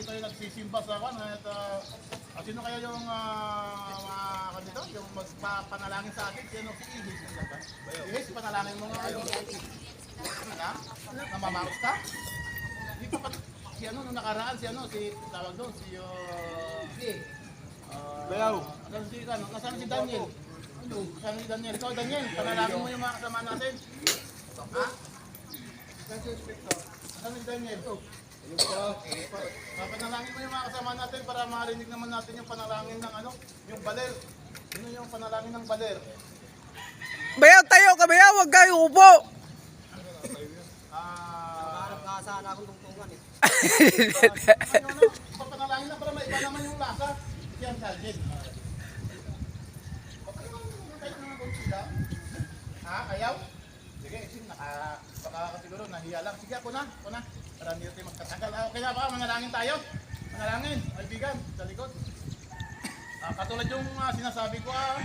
Dito yung nagsisimba sa kan at uh, at sino kaya yung uh, mga kanito, yung magpapanalangin sa atin, sino si Ihis. Ihis, panalangin mo nga. Ha? Namamaos ka? Di pa pa- si ano nung nakaraan si ano si tawag doon si uh, uh, Bayaw. Nasaan si ano, nasaan si Daniel? Ano? Nasaan si Daniel? Ikaw Daniel, panalangin mo yung mga kasama natin. Ha? Nasaan si Daniel? Panalangin mo yung mga kasama natin para marinig naman natin yung panalangin ng ano, yung baler. Sino yung panalangin ng baler? Bayaw tayo ka bayaw, huwag kayo upo. Ah, Harap nga sana akong tungtungan eh. ano, ano, papanalangin na para maiba naman yung lasa. Yan. Okay naman kung sila. Ha, ayaw? Sige, isin, naka, baka ka siguro nahiya lang. Sige, ako na, ako na. Para hindi natin magtatagal. Ah, okay na ba? Manalangin tayo. Manalangin, kaibigan, sa likod. Ah, katulad yung ah, sinasabi ko, ah,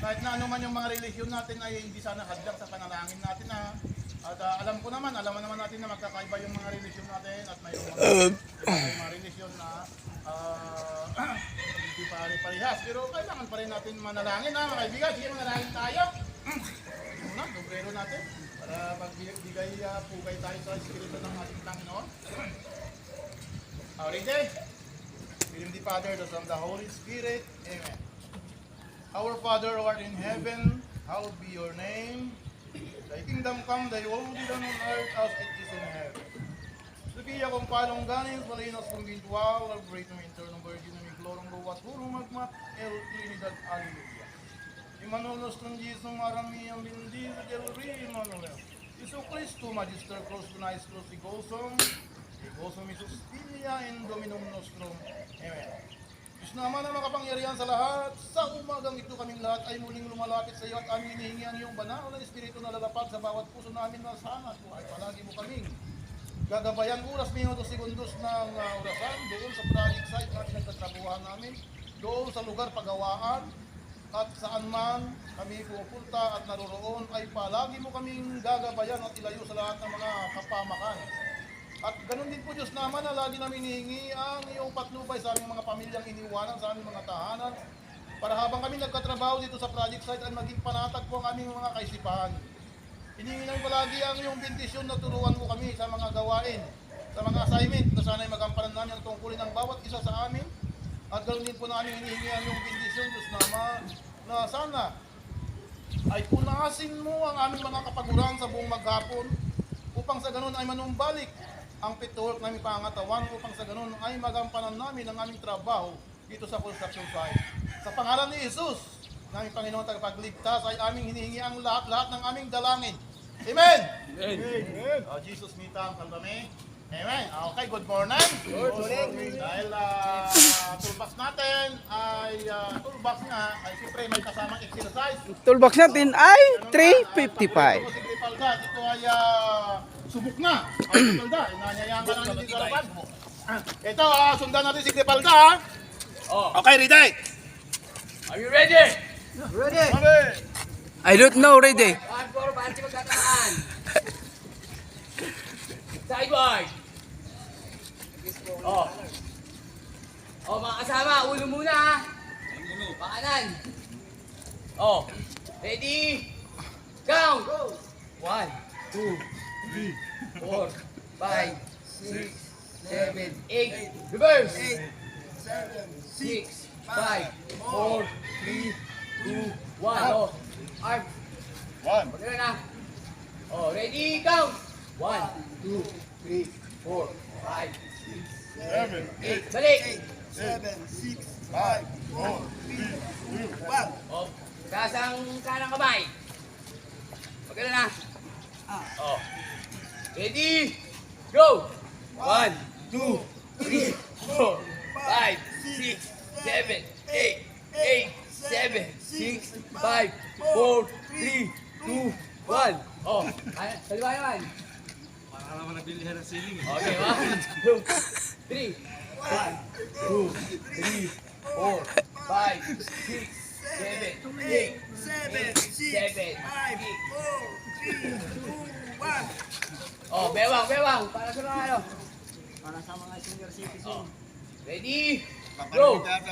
kahit na ano man yung mga relihiyon natin ay hindi sana hadlang sa panalangin natin. Ah. At ah, alam ko naman, alam naman natin na magkakaiba yung mga relihiyon natin at mayroong mga, may mga relihiyon na ah, hindi pare-parehas. Pero kailangan pa rin natin manalangin ha, mga kaibigan. Sige, manalangin tayo. Muna, dobrero natin para magbigay uh, pugay tayo sa Espiritu ng ating Panginoon. Uh, ready? Name the Father, the Son, the Holy Spirit. Amen. Our Father who art in heaven, hallowed be your name. Thy kingdom come, thy will be done on earth as it is in heaven. Sukiya kong palong ganin, malinas kong gintual, ang great ng internal virgin ng iglorong luwat, puro magmat, el Trinidad, Alleluia. Imanonos con Jesu marami ang bindi sa del Manuel. Iso Cristo, Magister Cross, Tunais Cross, Igosong, Igosong Isus Pilia, in Dominum Nostrum. Amen. Diyos naman na makapangyarihan sa lahat, sa umagang ito kaming lahat ay muling lumalapit sa iyo at aming hinihingi ang iyong banal na Espiritu na lalapag sa bawat puso namin na sana at buhay. Palagi mo kaming gagabayan oras, minuto, segundos ng uh, orasan doon sa project site na pinagtatrabuhan namin, doon sa lugar pagawaan, at saan man kami pupunta at naroroon ay palagi mo kaming gagabayan at ilayo sa lahat ng mga kapamakan. At ganun din po Diyos naman na lagi namin hinihingi ang iyong patnubay sa aming mga pamilyang iniwanan, sa aming mga tahanan, para habang kami nagkatrabaho dito sa project site ay maging panatag po ang aming mga kaisipan. Hinihingi namin palagi ang iyong bendisyon na turuan mo kami sa mga gawain, sa mga assignment na sana'y magampanan namin ang tungkulin ng bawat isa sa amin. At ganoon din po namin hinihingi ang iyong bendisyon, Diyos naman, na sana ay punasin mo ang aming mga kapaguran sa buong maghapon upang sa ganun ay manumbalik ang pitwork namin pangatawan upang sa ganun ay magampanan namin ang aming trabaho dito sa construction site. Sa pangalan ni Jesus, naming Panginoon tagapagligtas ay aming hinihingi ang lahat-lahat ng aming dalangin. Amen! Amen! Oh, Jesus, mita ang kalbame. Amen. Okay, good morning. Good morning. Dahil uh, toolbox natin ay uh, toolbox nga, ay siyempre may kasamang exercise. Toolbox natin ay 355. Ito si Gripalda, ito ay ah, subok na. Ay, Gripalda, inanyayaan ka dito sa. Ah, Ito, ah, sundan natin si Gripalda. ha? Okay, ready? Are you ready? Okay. I don't know ready. One, four, paano si magkatamaan? Sideward. Oh. Oh, mga kasama, ulo muna ha. Ulo. Pakanan. Oh. Ready? Count. One, two, three, four, five, six, seven, eight. Reverse. Six, five, four, three, two, one. Oh. Arm. One. Pagkala na. Oh, ready, count. One, two, three, four, five, six, Seven, eight. Balik. seven, six, five, four, three, two, one. Oh, taas ang kanang kamay. Pagkala na. Oh. Ready, go. One, two, three, four, five, six, seven, eight, eight, seven, six, five, four, three, two, one. Oh, kaliwa naman. Para naman nabilihan ng ceiling eh. Okay, 1, 2, 3, 1, 2, 3, 4, 5, 6, 7, 8, 7, 6, 5, 4, 3, 2, 1. Oh, bewang, bewang. Para sa mga ano? Para sa mga senior citizen. Oh. Ready? Go! 1,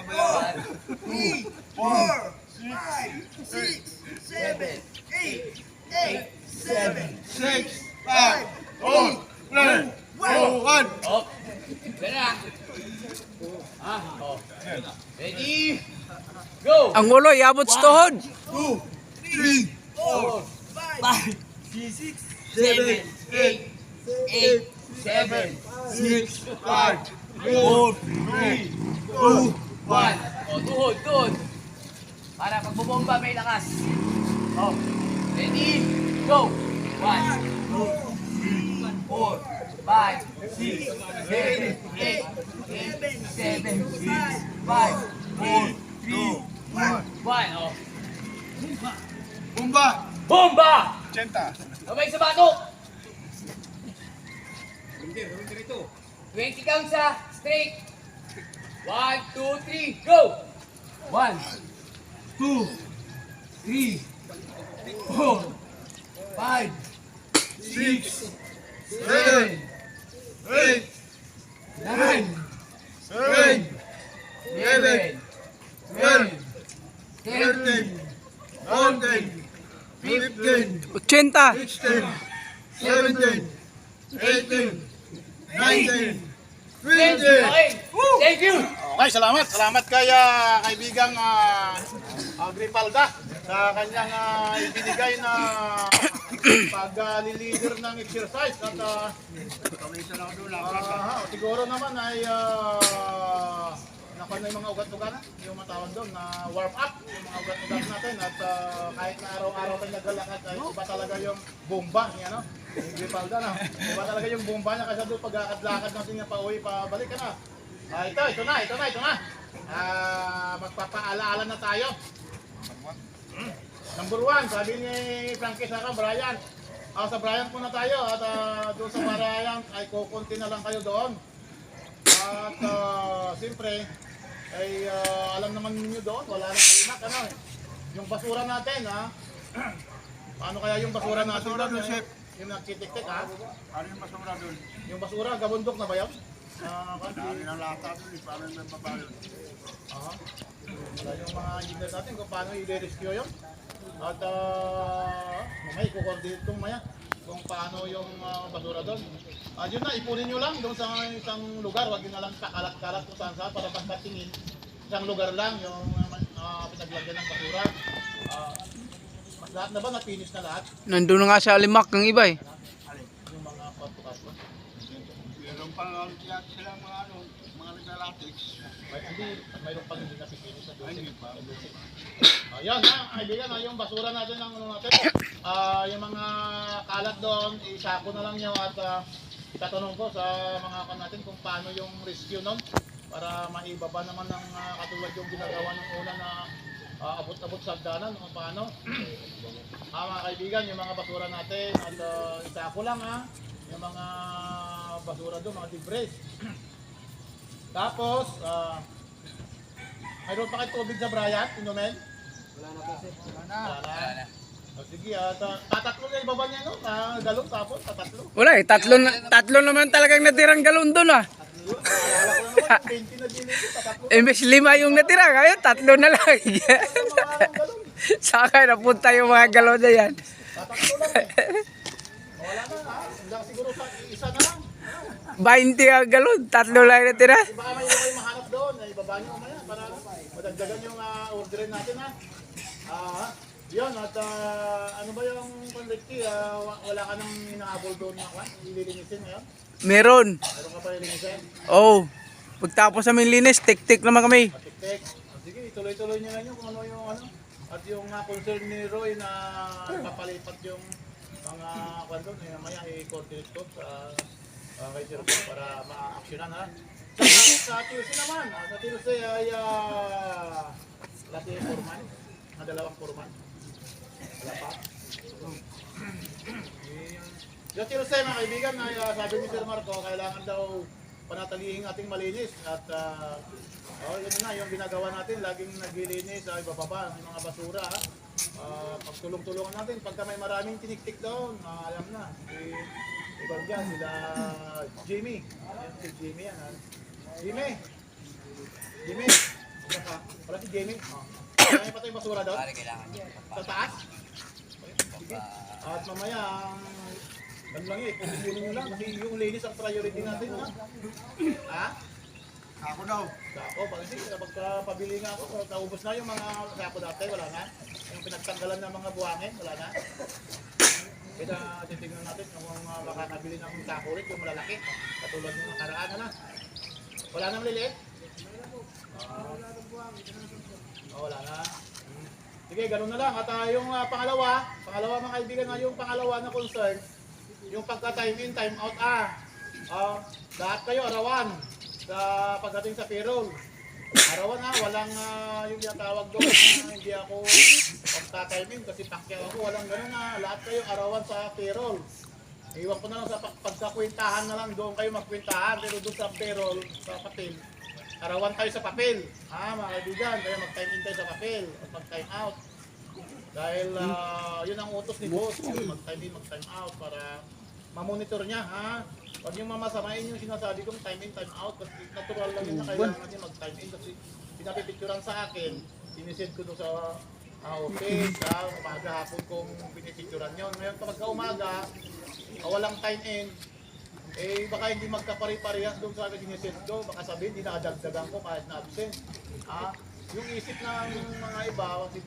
2, 4, 5, 6, 7, 8, 8, 7, 6, 5, Home! Plan! One! Up! Ready? Go! Ang ulo, iabot sa tuhod. 2, 3, 4, 5, 6, 7, 8, 8, 7, 6, 5, 4, 3, 2, 1. Oh, tuhod. Para pagbubomba may lakas. Oh. Ready? Go! 1, 2, four, five, six, seven, eight, eight, seven, six, five, four, three, one. One, oh. Bumba! Bumba! 80. Kamay sa bato! 20 counts sa straight. 1, 2, 3, go! 1, 2, 3, 4, 5, 6, seven, eight, nine, seven, eleven, twelve, thirteen, fourteen, fifteen, ochenta, sixteen, seventeen, eighteen, nineteen, twenty. Thank you. Okay, salamat. Salamat kay uh, kaibigang ah, uh, uh, Gripalda sa kanyang uh, ibinigay na pag-leader ng exercise at uh, siguro naman ay uh, nakuha na yung mga ugat-ugat yung matawag doon na warm up yung mga ugat-ugat natin at ah, kahit na araw-araw tayo naglalakad ay iba talaga yung bomba niya no yung Agripalda no iba talaga yung bomba niya kasi doon pagkakad-lakad natin niya pa uwi pabalik ka na Ah, ito, ito na, ito na, ito na. Ah, magpapaalaala na tayo. Hmm. Number one, sabi ni Frankie Saka, Brian. Ah, sa Brian po na tayo at ah, doon sa Brian ay kukunti na lang kayo doon. At ah, siyempre, ay ah, alam naman niyo doon, wala nang kalimak, ano eh. Yung basura natin, ha? Paano kaya yung basura natin doon? eh? Yung nagtitik-tik, ha? Ano yung basura doon? Yung basura, gabundok na ba yun? Ah, Dami kasi, ng lata doon eh. Paano yung baba yun? Aha. Wala yung mga engineer natin kung paano i-rescue yun. At uh, mamaya i-coordinate kong maya kung paano yung ah, basura doon. Ah, yun na, ipunin nyo lang doon sa isang lugar. Huwag nyo na lang kakalat-kalat kung saan saan para pagkatingin. Isang lugar lang yung uh, pinaglagyan ng basura. Ah, lahat na ba na-finish na lahat? Nandun na nga sa alimak ng iba eh. Yung mga patukas Meron pa lang sila mga ano, mga naglalatics. May, hindi, mayroon pa hindi na-finish na. Ay, hindi pa. Ayan na, kaibigan, ah, yung basura natin ng ano natin. Ah, yung mga kalat doon, isako na lang nyo at uh, itatanong ko sa mga kan natin kung paano yung rescue nun para maibaba naman ng ah, katulad yung ginagawa ng una na ah, abot-abot sa hagdanan kung paano. ah, mga kaibigan, yung mga basura natin at uh, isako lang ha. Yung mga basura doon, mga debris. Tapos, ah, mayroon pa kayo tubig sa Brian, inumin? Wala na po, sir. Wala na. O sige, at uh, tatatlo na ibaba niya no? Na galong tapos, tatatlo. Wala eh, tatlo, na, tatlo naman talagang natirang galon doon ah. Alala ko naman, 20 na din ito, tatatlo. Imbes lima yung natira, ngayon tatlo na lang. Mga galong, Saka napunta yung mga galon na yan. tatatlo lang eh. Wala na ha, hanggang siguro sa isa na lang. 20 ang galon, tatlo lang natira. Baka may iba kayo mahanap doon, ibaba niyo mamaya para madagdagan yung uh, orderin natin ha. Ah, yun, at ah, ano ba yung Ricky, ah, wa- wala ka nang hinahabol doon na kwan, ililinisin ngayon? Meron. Meron ka pa ilinisin? Oh. Pagtapos namin linis, tik-tik naman kami. Patik-tik. Ah, Sige, ituloy-tuloy niyo lang yun kung ano yung ano. At yung uh, concern ni Roy na papalipat yung mga kwan doon, eh, maya i-coordinate ko sa uh, kay Sir para ma-actionan ha. Sa, sa Tuesday naman, ah, sa Tuesday ay uh, lati foreman, na dalawang foreman. Wala pa. Yung Tuesday mga kaibigan, ay, ah, sabi ni Sir Marco, kailangan daw panatilihin ating malinis at ah, oh, yun na yung ginagawa natin, laging naglilinis ay bababa ng mga basura. ha. Ah, pagtulong-tulungan natin, pagka may maraming tiniktik doon, ah, alam na, si Ibang dyan, sila Jimmy. Ayan, si Jimmy yan. ha. Jimmy, Jimmy. Wala ka. Wala si Jimmy. Oh. Kaya pa tayong basura doon? Pare, kailangan niya. Sa taas? Sige. At mamaya, ano lang eh, pupunin nyo lang kasi yung ladies ang priority natin, ha? Ha? Ako daw. Sako, pag kasi pagkapabili nga ako, naubos na yung mga sako dati, wala na. Yung pinagtanggalan ng mga buhangin, wala na. Kaya titignan natin kung uh, makakabili ng sako ulit, yung malalaki. Katulad ng nakaraan, ano? Wala na? Ah. Oh, wala na. Hmm. Sige, ganun na lang. At ah, yung ah, pangalawa, pangalawa mga kaibigan, ah, yung pangalawa na concern, yung pagka-time in, time out, ah. Ah, lahat kayo, arawan sa pagdating sa payroll. Arawan ha, walang ah, yung tinatawag doon, na hindi ako pagka-time in kasi pakyaw ako, walang ganun na. Lahat kayo arawan sa payroll. Iwan ko na lang sa pag- na lang doon kayo magkwentahan pero doon sa payroll, sa papel. Arawan tayo sa papel. Ha, mga kaibigan, kaya mag-time in tayo sa papel at mag-time out. Dahil ah, yun ang utos ni boss, mag-time in, mag-time out para mamonitor niya, ha? Huwag yung mamasamain yung sinasabi kong time in, time out kasi natural lang yun na kailangan niya mag-time in kasi pinapipicturan sa akin, sinisend ko doon sa ah, office, ha? Umaga hapon kong pinipicturan yun. Ngayon kapag ka umaga, ah, walang time in, eh baka hindi magkapari-parehas doon sa akin sinisend ko, baka sabihin, hindi nakadagdagan ko kahit na absent. Ha? Yung isip ng mga iba, kasi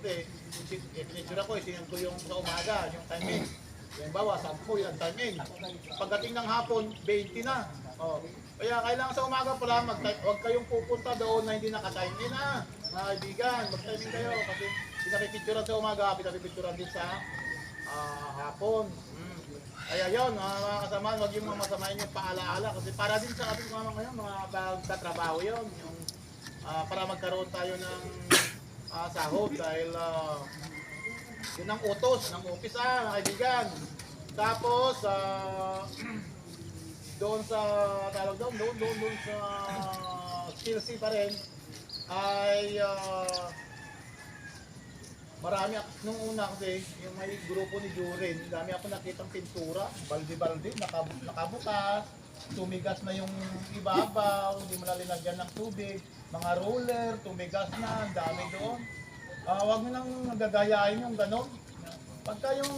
eh, pinicture ko, isinend ko yung sa umaga, yung time in. Yung bawa, 10 yung time in. Pagdating ng hapon, 20 na. Oh. Kaya kailangan sa umaga pa lang, huwag kayong pupunta doon na hindi naka-time in ha. Mga kaibigan, mag-time in kayo kasi pinapipicturan sa umaga, pinapipicturan din sa ah, hapon. Mm. Kaya yun, mga, mga kasama, huwag yung mga masamain yung paalaala kasi para din sa ating mga ngayon, mga pagtatrabaho yun. Yung, ah, para magkaroon tayo ng ah, sahod dahil ah, yun ang utos ng office mga kaibigan. Tapos, ah, doon sa, tawag doon, doon, doon, doon sa skills pa rin, ay ah, marami ako, nung una kasi, yung may grupo ni Jurin, dami ako nakitang pintura, baldi-baldi, nakab- nakabukas, tumigas na yung ibabaw, hindi mo na ng tubig, mga roller, tumigas na, dami doon. Ah, wag mo nang nagagayain yung ganon. Pagka yung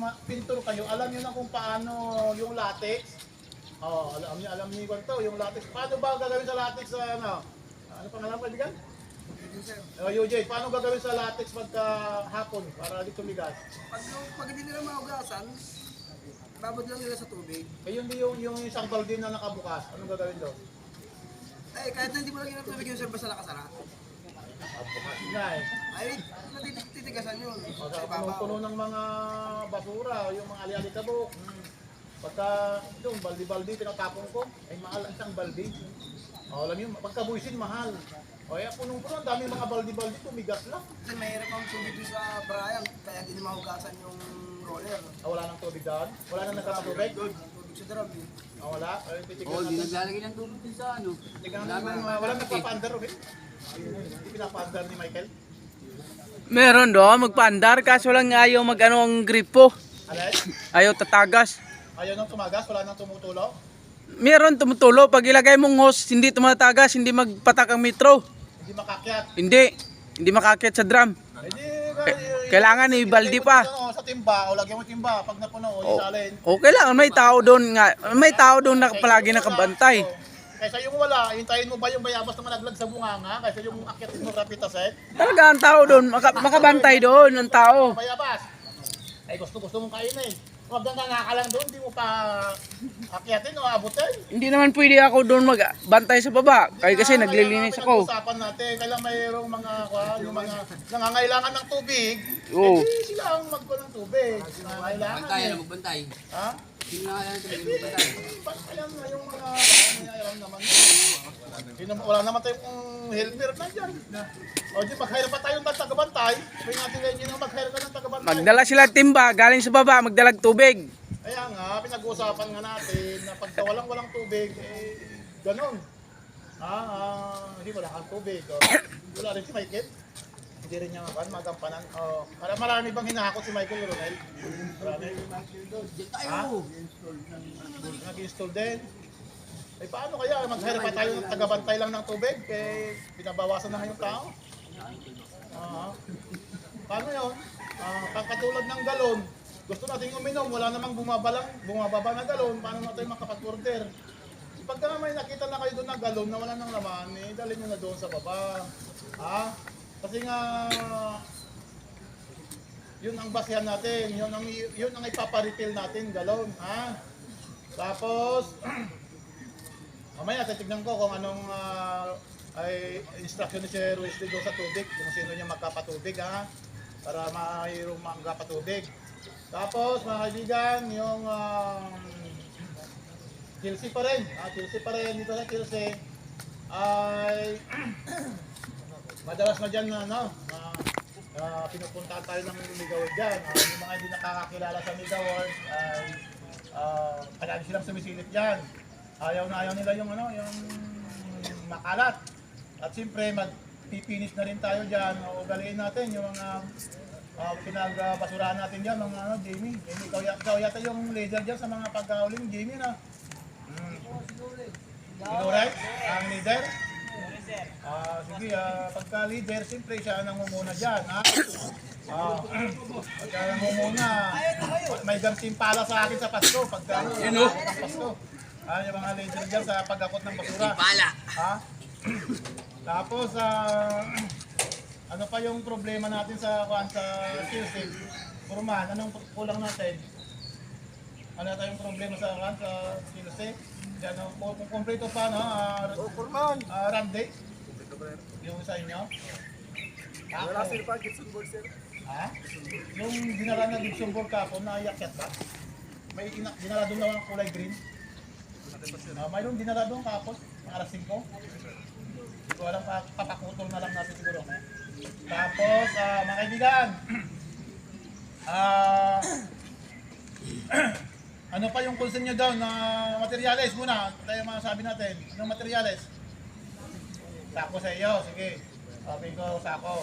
ma- pintur kayo, alam niyo na kung paano yung latex. Oh, alam niyo, alam niyo to, yung latex. Paano ba gagawin sa latex sa ano? Ano pangalan pa diyan? Oh, UJ, paano gagawin sa latex pagka hapon para di tumigas? Pag, pag hindi nila mahugasan, babad lang nila sa tubig. Eh yun yung, yung isang balde na nakabukas, anong gagawin doon? Eh, kahit na hindi mo lagyan ng tubig yung sir, basta nakasara. Eh. Ay, natititigasan yun. O, Sa ibabaw. puno ng mga basura, yung mga ali-alikabok. Pagka doon, baldi-baldi, tinatapon ko, ay mahal ang isang baldi. O, alam niyo, pagkabuisin, mahal. O, kaya punong-puno, ang daming mga baldi-baldi, tumigas lang. Kasi mahirap ang tubig doon sa Brian, kaya hindi na mahugasan yung roller. Ah, wala nang tubig doon? Wala nang nagkakatubig? Tubig sa drum eh. Ah, wala? Ay, titignan Oh, di natin. naglalagay ng tubig din sa ano. Tingnan natin, mga- walang nagpapaandar, okay? Hindi pinapaandar ni Michael. Meron doon, magpaandar, kaso lang ayaw mag ano ang gripo. Alay, Ayaw tatagas. ayaw nang tumagas, wala nang tumutulo. Meron tumutulo, pag ilagay mong hose, hindi tumatagas, hindi magpatak ang metro. Hindi makakyat. Hindi, hindi makakit sa drum. Eh, di, kailangan ibaldi pa. Ano, sa timba, o lagyan mo timba, pag napuno, o O, isalin. o kailangan may tao doon nga, may tao doon na palagi nakabantay. Kaysa yung wala, hintayin mo ba yung bayabas na malaglag sa bunganga? Kaysa yung akyatin mo rapita set? Talaga ang tao doon, maka, makabantay doon ang tao. Bayabas. Ay gusto gusto mong kainin. Huwag kang nga lang doon, di mo pa akyatin o abutin. Hindi naman pwede ako doon magbantay sa baba, kaya kasi naglilinis ako. Usapan natin, kailang mayroong mga, kuha, yung mga nangangailangan ng tubig, Oo. eh di sila ang magkuha ng tubig. Nangangailangan Bantay, eh. ano magbantay. Ha? Na kaya? Ba't kaya nga yung mga alam naman yun, wala naman tayong helper na dyan. O di mag-hire pa tayong tagabantay. May natin ngayon yung mag-hire ka ng tagabantay. Magdala sila timba, galing sa baba, magdalag tubig. Kaya nga, pinag-uusapan nga natin na pagka walang walang tubig, eh, ganun. Ah, ah, hindi wala kang tubig. Oh. Wala rin si Michael. Hindi rin niya kan magampanan. Oh, para marami bang hinahakot si Michael Ronel? Marami. Diyan tayo. Nag-install din. Eh paano kaya? Mag-hire pa tayo ng tagabantay lang ng tubig? Eh, pinabawasan na yung tao. Ah, paano yun? Ah, kang katulad ng galon, gusto nating uminom, wala namang bumabalang, bumababa na galon, paano natin makapag-order? Pagka may nakita na kayo doon na galon na wala nang laman, eh, dalhin nyo na doon sa baba. Ha? Kasi nga, yun ang basihan natin, yun ang, yun ang ipaparitil natin, galon. Ha? Tapos, mamaya titignan ko kung anong ah, ay instruction ni Sir Wesley doon sa tubig, kung sino niya magkapatubig ha, para mayroong magkapatubig. Tapos mga kaibigan, yung um, Chelsea pa rin, ah, Chelsea pa rin dito sa Chelsea ay madalas na dyan na ano, na uh, pinupuntahan tayo ng Migaward dyan. Ah, yung mga hindi nakakakilala sa Migaward ay uh, palagi silang sumisilip dyan. Ayaw na ayaw nila yung ano, yung makalat. At siyempre, magpipinis na rin tayo dyan. Ugaliin natin yung mga uh, pinagbasurahan natin dyan, mga ano, Jamie. Jamie, ikaw, ikaw yata yung leader dyan sa mga pagkahuling, Jamie na. Hmm. Sino right? Ang leader? Ah, sige, ah, pagka leader, siyempre siya ang nangunguna dyan, ha? Ah, pagka nangunguna, may gantimpala sa akin sa Pasko, pagka ano, Pasko. Ah, yung mga leader dyan sa pagakot ng basura. Pala. Ha? Tapos, ah, ano pa yung problema natin sa kuan sa Tuesday? Purman, anong kulang natin? Ano tayong problema sa kuan sa Tuesday? Diyan, oh, kung kung kompleto pa, no? Ah, Oh, Kurman. ah, run day? Yung sa inyo? Wala sir pa, Gibson board sir. Ha? Yung dinala na Gibson Board kapon, naiyakyat ba? May ina, dinala doon na ng kulay green. Uh, mayroong dinala doon kapon, mga alas 5. Hindi ko alam, pa- papakutol na lang natin siguro. No? Tapos, ah, mga kaibigan, ah, ano pa yung concern nyo doon na materyales muna? Tayo mga sabi natin. Anong materyales? Sako sa iyo, sige. Sabi ko, sako.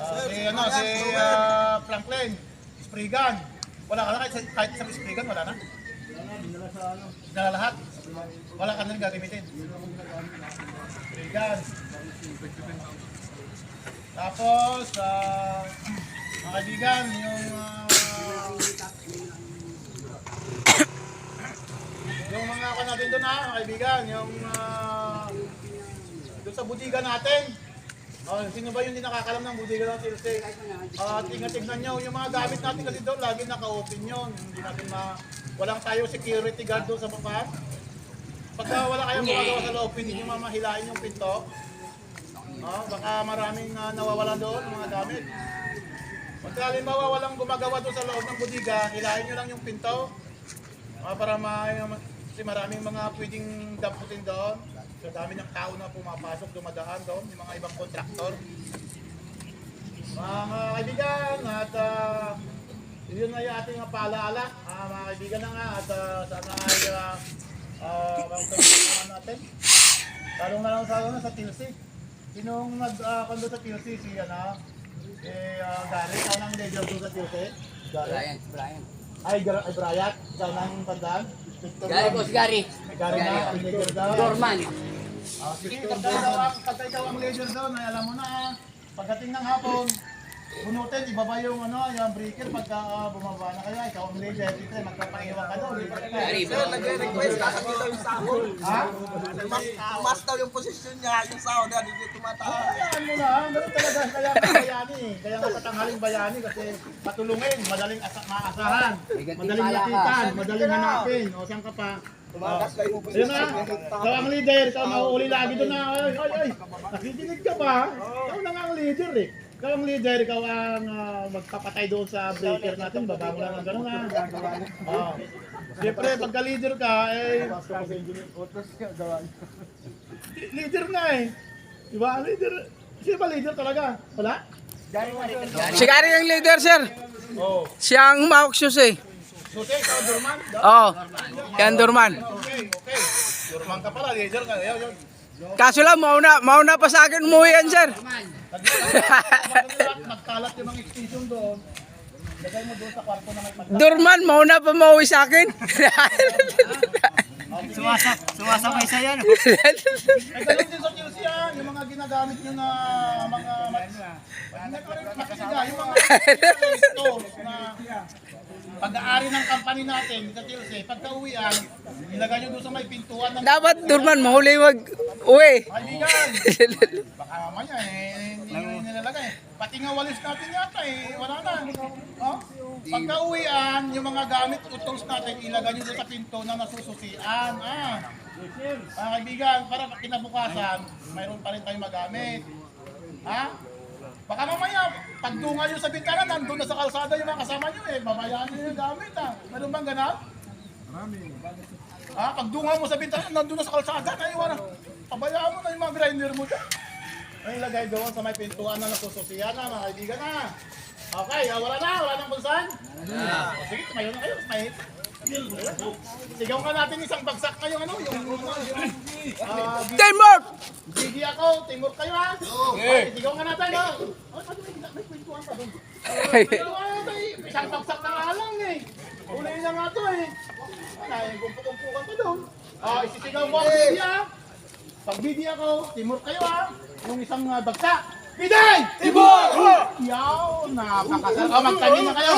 Ah, si ano, si ah, Franklin, spray gun. Wala ka na kahit, kahit isang spray gun, wala na? Dinala lahat? Wala ka na rin gagamitin? Spray gun. Tapos, ah, mga kaibigan, yung ah, yung mga ako natin doon ha, mga kaibigan, yung ah, doon sa budiga natin. Oh, sino ba yung hindi nakakalam ng budiga ng Tilse? Ah, tingnan-tingnan nyo, yung mga gamit natin kasi doon, lagi naka-open yun. Hindi natin ma... Walang tayo security guard doon sa baba. Pagka wala kayong magagawa sa loob, hindi nyo mamahilain yung pinto. Oh, baka maraming ah, nawawala doon, mga gamit. Pagka halimbawa walang gumagawa doon sa loob ng budiga, hilahin nyo lang yung pinto. Ah, para ma kasi maraming mga pwedeng damputin doon. So dami ng tao na pumapasok, dumadaan doon, yung mga ibang kontraktor. Mga kaibigan, at uh, yun na yung ating paalaala. Ah, mga kaibigan na nga, at ah, sana ay uh, uh, natin. Talong na lang sa, ano, sa TLC. Sinong nag-kondo sa TLC? Si, ano, eh, uh, Gary, nang leader doon sa TLC? Brian, Brian. Ay, Brian, ikaw nang tandaan? Gary, lang. boss, Gary. Gary na, ang leader daw. Dorman. Ah, sige, pagka ikaw ang, ang leader daw, ay alam mo na, ah, pagdating ng hapon, bunutin, ibaba yung ano, yung breaker pagka ah, bumaba na kaya, ikaw ang leader, dito, magpapaiwan ka daw, leader ka. Sir, nagre-request kakakita yung sahod. Ha? Mas, mas daw yung posisyon niya, yung sahod na hindi tumataas. Hayaan mo na, ganun talaga, kaya nga bayani eh. Kaya nga katanghaling bayani kasi matulungin, madaling asa maasahan, madaling lapitan, madaling hanapin. O saan ka pa? Tumakas kayo yung Ayun posisyon. na, ikaw ang leader, ikaw mauuli lagi doon na, ay, ay, ay, nakikinig ka ba? Ikaw na nga ang leader eh. Ikaw ang leader, ikaw ang ah, magpapatay doon sa breaker natin, baba mo lang ang gano'n ha. Oh. Siyempre, pagka leader ka, eh, leader na eh. Diba? Leader, sino ba leader talaga? Wala? Si Gary ang leader, sir. Oo. Siya ang humawak shoes eh. Suti, ikaw, Durman? Oo. Yan, Dorman. Okay, okay. Durman ka pala, leader ka. Ayaw, yun. Kaso lang, mauna, mauna pa sa akin umuwi yan, sir. Magkalat yung mga extension doon. Lagay mo doon sa kwarto na may pagkalat. Dorman, mauna pa mauwi sa akin. Oh, Sumasap, sumasabay sa yan. Ay, ganun din sa Chelsea ah, yung mga ginagamit nyo na mga makikita, yung mga stores na pag-aari ng company natin sa Chelsea, pagka uwian, ilagay nyo doon sa may pintuan ng Dapat doon man mahuli mag uwi. kaibigan. Baka mamaya eh, hindi nyo nilalagay. Pati nga walis natin yata eh, wala na. Oh? Pagka uwian, yung mga gamit o tools natin, ilagay nyo doon sa pinto na nasususian. Ah. Mga kaibigan, para kinabukasan, mayroon pa rin tayong magamit. Ha? Baka mamaya, pagdungan nyo sa bintana, nandun na sa kalsada yung mga kasama nyo eh. Babayaan nyo yung gamit ha. Meron bang ganun? Ha? Pagdungan mo sa bintana, nandun na sa kalsada, naiwan na. Pabayaan mo na yung mga grinder mo dyan. Ay, lagay doon sa may pintuan na nasususiyan na, mga kaibigan na. Okay, ah, wala na, wala nang bulsan? Yeah. O, sige, tumayo na kayo, may Sigaw nga natin isang bagsak yung ano, yung, yung, yung, ah, Teamwork! Gigi ako, timur kayo ha? Okay. Sigaw nga natin ha? Oh, may, kwentuhan pa doon. Eh. Isang bagsak na nga lang eh. Uli na nga to eh. Kumpukumpukan pa doon. Ah, isisigaw mo ang Gigi ha? Pag Gigi ako, timur kayo ha? Yung isang uh, bagsak. Biday! Timur! Yaw, napakasal. Oh, magtanim na kayo.